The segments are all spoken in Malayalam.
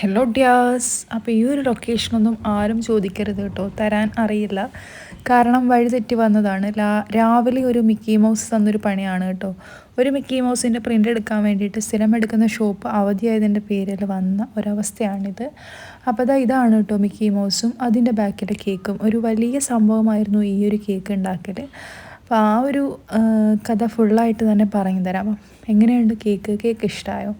ഹലോ ഡ്യാസ് അപ്പോൾ ഈ ഒരു ലൊക്കേഷനൊന്നും ആരും ചോദിക്കരുത് കേട്ടോ. തരാൻ അറിയില്ല. കാരണം വഴി തെറ്റി വന്നതാണ്. രാവിലെ ഒരു മിക്കി മൗസ് തന്നൊരു പണിയാണ് കേട്ടോ. ഒരു മിക്കി മൗസിന്റെ പ്രിന്റ് എടുക്കാൻ വേണ്ടിയിട്ട് സ്ഥിരം എടുക്കുന്ന ഷോപ്പ് അവധിയായതിന്റെ പേരിൽ വന്ന ഒരവസ്ഥയാണിത്. അപ്പോൾ അതാ ഇതാണ് കേട്ടോ മിക്കി മൗസും അതിന്റെ ബാക്കിലെ കേക്കും ഒരു വലിയ സംഭവമായിരുന്നു ഈ ഒരു കേക്ക് ഉണ്ടാക്കൽ അപ്പോൾ ആ ഒരു കഥ ഫുള്ളായിട്ട് തന്നെ പറഞ്ഞു തരാം. എങ്ങനെയുണ്ട് കേക്ക് കേക്ക് ഇഷ്ടമായോ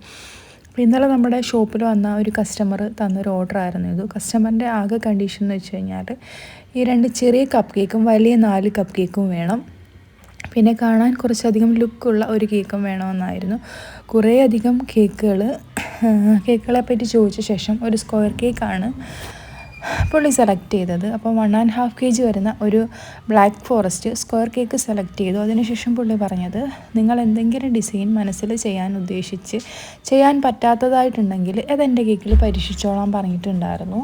അപ്പോൾ ഇന്നലെ നമ്മുടെ ഷോപ്പിൽ വന്ന ഒരു കസ്റ്റമർ തന്നൊരു ഓർഡർ ആയിരുന്നു. ഇത് കസ്റ്റമറിന്റെ ആകെ കണ്ടീഷൻ എന്ന് വെച്ച് കഴിഞ്ഞാൽ ഈ രണ്ട് ചെറിയ കപ്പ് കേക്കും വലിയ നാല് കപ്പ് കേക്കും വേണം. പിന്നെ കാണാൻ കുറച്ചധികം ലുക്കുള്ള ഒരു കേക്കും വേണമെന്നായിരുന്നു. കുറേ അധികം കേക്കുകൾ കേക്കുകളെ പറ്റി ചോദിച്ച ശേഷം ഒരു സ്ക്വയർ കേക്കാണ് പുള്ളി സെലക്ട് ചെയ്തത്. അപ്പോൾ one and half K G വരുന്ന ഒരു black forest square cake select ചെയ്തു. അതിനുശേഷം പുള്ളി പറഞ്ഞത് നിങ്ങൾ എന്തെങ്കിലും ഡിസൈൻ മനസ്സിൽ ചെയ്യാൻ ഉദ്ദേശിച്ച് ചെയ്യാൻ പറ്റാത്തതായിട്ടുണ്ടെങ്കിൽ അതെന്റെ കേക്കിൽ പരീക്ഷിച്ചോളാൻ പറഞ്ഞിട്ടുണ്ടായിരുന്നു.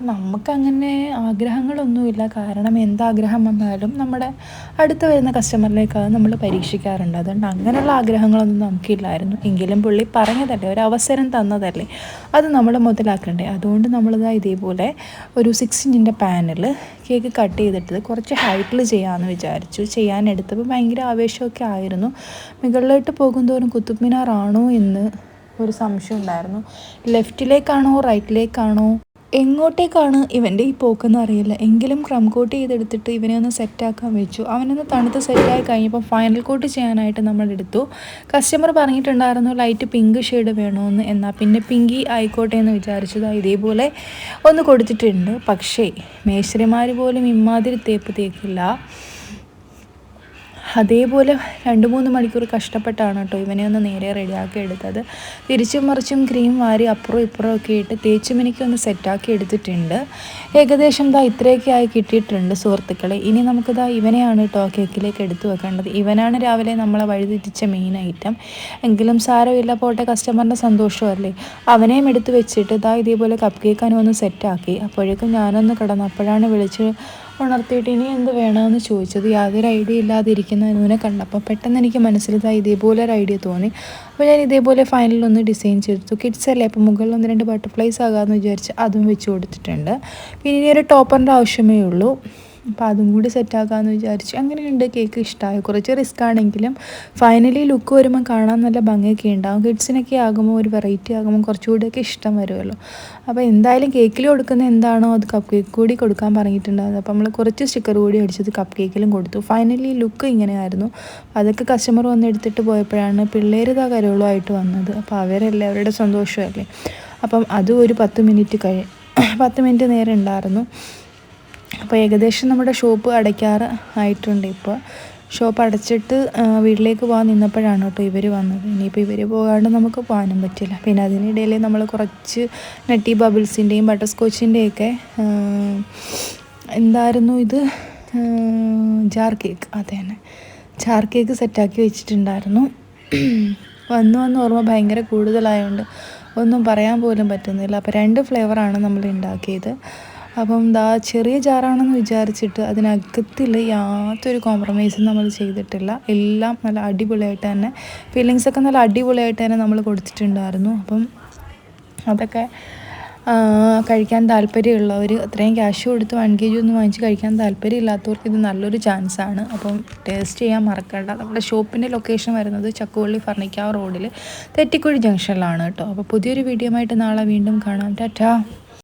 നമുക്കങ്ങനെ ആഗ്രഹങ്ങളൊന്നുമില്ല. കാരണം എന്താഗ്രഹം വന്നാലും നമ്മുടെ അടുത്ത് വരുന്ന കസ്റ്റമറിലേക്കാണ് നമ്മൾ പരീക്ഷിക്കാറുണ്ട്. അതുകൊണ്ട് അങ്ങനെയുള്ള ആഗ്രഹങ്ങളൊന്നും നമുക്കില്ലായിരുന്നു. എങ്കിലും പുള്ളി പറഞ്ഞതല്ലേ ഒരു അവസരം തന്നതല്ലേ. അത് നമ്മൾ മുതലാക്കണ്ടേ. അതുകൊണ്ട് നമ്മളിതാ ഇതേപോലെ ഒരു സിക്സ് ഇഞ്ചിന്റെ പാനിൽ കേക്ക് കട്ട് ചെയ്തിട്ട് കുറച്ച് ഹൈറ്റിൽ ചെയ്യാമെന്ന് വിചാരിച്ചു. ചെയ്യാനെടുത്തപ്പോൾ ഭയങ്കര ആവേശമൊക്കെ ആയിരുന്നു. മുകളിലോട്ട് പോകുന്തോറും കുത്തുബ് മിനാറാണോ എന്ന് ഒരു സംശയം ഉണ്ടായിരുന്നു. ലെഫ്റ്റിലേക്കാണോ റൈറ്റിലേക്കാണോ എങ്ങോട്ടേക്കാണ് ഇവന്റെ ഈ പോക്കെന്ന് അറിയില്ല. എങ്കിലും ക്രം കോട്ട് ചെയ്തെടുത്തിട്ട് ഇവനെ ഒന്ന് സെറ്റാക്കാൻ വെച്ചു. അവനൊന്ന് തണുത്ത് സെറ്റായി കഴിഞ്ഞപ്പോൾ ഫൈനൽ കോട്ട് ചെയ്യാനായിട്ട് നമ്മൾ എടുത്തു. കസ്റ്റമർ പറഞ്ഞിട്ടുണ്ടായിരുന്നു ലൈറ്റ് പിങ്ക് ഷെയ്ഡ് വേണമെന്ന് എന്നാൽ പിന്നെ പിങ്കി ആയിക്കോട്ടെ എന്ന് വിചാരിച്ചത് ഇതേപോലെ ഒന്ന് കൊടുത്തിട്ടുണ്ട്. പക്ഷേ മേശ്രിമാർ പോലും ഇമ്മാതിരി തേപ്പ് തേക്കില്ല. അതേപോലെ രണ്ട് മൂന്ന് മണിക്കൂർ കഷ്ടപ്പെട്ടാണ് കേട്ടോ ഇവനെ ഒന്ന് നേരെ റെഡിയാക്കി എടുത്തത്. തിരിച്ചും മറിച്ചും ക്രീം വാരി അപ്പുറം ഇപ്പുറം ഒക്കെ ഇട്ട് തേച്ചും എനിക്കൊന്ന് സെറ്റാക്കി എടുത്തിട്ടുണ്ട്. ഏകദേശം ദാ ഇത്രയൊക്കെ ആയി കിട്ടിയിട്ടുണ്ട് സുഹൃത്തുക്കളെ. ഇനി നമുക്കിതാ ഇവനെയാണ് കേട്ടോ കേക്കിലേക്ക് എടുത്തു വെക്കേണ്ടത്. ഇവനാണ് രാവിലെ നമ്മളെ വഴിതിരിച്ച മെയിൻ ഐറ്റം എങ്കിലും സാരമില്ല പോട്ടെ കസ്റ്റമറിന്റെ സന്തോഷമല്ലേ? അവനെയും എടുത്ത് വെച്ചിട്ട് ഇതാ ഇതേപോലെ കപ്പ് കേക്കാനും ഒന്ന് സെറ്റാക്കി അപ്പോഴേക്കും ഞാനൊന്ന് കിടന്നു അപ്പോഴാണ് വിളിച്ച് ഉണർത്തിയിട്ട് ഇനി എന്ത് വേണമെന്ന് ചോദിച്ചത് യാതൊരു ഐഡിയ ഇല്ലാതിരിക്കുന്ന അനുവിനെ കണ്ടപ്പോൾ പെട്ടെന്ന് എനിക്ക് മനസ്സിലായി ഇതേപോലെ ഒരു ഐഡിയ തോന്നി. അപ്പോൾ ഞാൻ ഇതേപോലെ ഫൈനലിൽ ഒന്ന് ഡിസൈൻ ചെയ്തു കിഡ്സ് അല്ലേ അപ്പോൾ മുകളിൽ ഒന്ന് രണ്ട് ബട്ടർഫ്ലൈസ് ആകാമെന്ന് വിചാരിച്ച് അതും വെച്ച് കൊടുത്തിട്ടുണ്ട്. പിന്നെ ഇനി ഒരു ടോപ്പറിന്റെ ആവശ്യമേ ഉള്ളൂ. അപ്പോൾ അതും കൂടി സെറ്റാക്കാമെന്ന് വിചാരിച്ചു അങ്ങനെയുണ്ട് കേക്ക് ഇഷ്ടമായി കുറച്ച് റിസ്ക് ആണെങ്കിലും ഫൈനലി ലുക്ക് വരുമ്പോൾ കാണാൻ നല്ല ഭംഗിയൊക്കെ ഉണ്ടാകും കിഡ്സിനൊക്കെ ആകുമ്പോൾ ഒരു വെറൈറ്റി ആകുമ്പോൾ കുറച്ചുകൂടിയൊക്കെ ഇഷ്ടം വരുമല്ലോ അപ്പോൾ എന്തായാലും കേക്കിൽ കൊടുക്കുന്ന എന്താണോ അത് കപ്പ് കേക്ക് കൂടി കൊടുക്കാൻ പറഞ്ഞിട്ടുണ്ടായിരുന്നു. അപ്പോൾ നമ്മൾ കുറച്ച് സ്റ്റിക്കർ കൂടി അടിച്ചത് കപ്പ് കേക്കിലും കൊടുത്തു. ഫൈനലി ലുക്ക് ഇങ്ങനെയായിരുന്നു. അതൊക്കെ കസ്റ്റമർ വന്ന് എടുത്തിട്ട് പോയപ്പോഴാണ് പിള്ളേർ ഇതാ കരോളുമായിട്ട് വന്നത്. അപ്പോൾ അവരല്ലേ അവരുടെ സന്തോഷമല്ലേ? അപ്പം അതും ഒരു പത്ത് മിനിറ്റ് കഴി പത്ത് മിനിറ്റ് നേരം ഉണ്ടായിരുന്നു. അപ്പോൾ ഏകദേശം നമ്മുടെ ഷോപ്പ് അടയ്ക്കാറ് ആയിട്ടുണ്ട് ഇപ്പോൾ. ഷോപ്പ് അടച്ചിട്ട് വീട്ടിലേക്ക് പോകാൻ നിന്നപ്പോഴാണ് കേട്ടോ ഇവർ വന്നത്. ഇനിയിപ്പോൾ ഇവർ പോകാണ്ട് നമുക്ക് പോകാനും പറ്റില്ല. പിന്നെ അതിനിടയിൽ നമ്മൾ കുറച്ച് നട്ടി ബബിൾസിന്റെയും ബട്ടർ സ്കോച്ചിന്റെയൊക്കെ എന്തായിരുന്നു ഇത്? Jar cake. അതെ തന്നെ. ജാർ കേക്ക് സെറ്റാക്കി വെച്ചിട്ടുണ്ടായിരുന്നു. വന്നു വന്ന് ഓർമ്മ ഭയങ്കര കൂടുതലായതുകൊണ്ട് ഒന്നും പറയാൻ പോലും പറ്റുന്നില്ല. അപ്പോൾ രണ്ട് ഫ്ലേവറാണ് നമ്മൾ ഉണ്ടാക്കിയത്. അപ്പം ദാ ചെറിയ ജാറാണെന്ന് വിചാരിച്ചിട്ട് അതിനകത്തിൽ യാതൊരു കോംപ്രമൈസും നമ്മൾ ചെയ്തിട്ടില്ല. എല്ലാം നല്ല അടിപൊളിയായിട്ട് തന്നെ ഫീലിങ്സൊക്കെ നല്ല അടിപൊളിയായിട്ട് തന്നെ നമ്മൾ കൊടുത്തിട്ടുണ്ടായിരുന്നു. അപ്പം അതൊക്കെ കഴിക്കാൻ താല്പര്യമുള്ളവർ അത്രയും ക്യാഷ് കൊടുത്ത് വൺ കെ ജി ഒന്നും വാങ്ങിച്ച് കഴിക്കാൻ താല്പര്യമില്ലാത്തവർക്ക് ഇത് നല്ലൊരു ചാൻസാണ് അപ്പം ടേസ്റ്റ് ചെയ്യാൻ മറക്കണ്ട. നമ്മുടെ ഷോപ്പിന്റെ ലൊക്കേഷൻ വരുന്നത് ചക്കുവള്ളി ഫർണിക്കാവ് റോഡിൽ തെറ്റിക്കുഴി ജംഗ്ഷനിലാണ് കേട്ടോ അപ്പോൾ പുതിയൊരു വീഡിയോ ആയിട്ട് നാളെ വീണ്ടും കാണാം. ടാറ്റാ.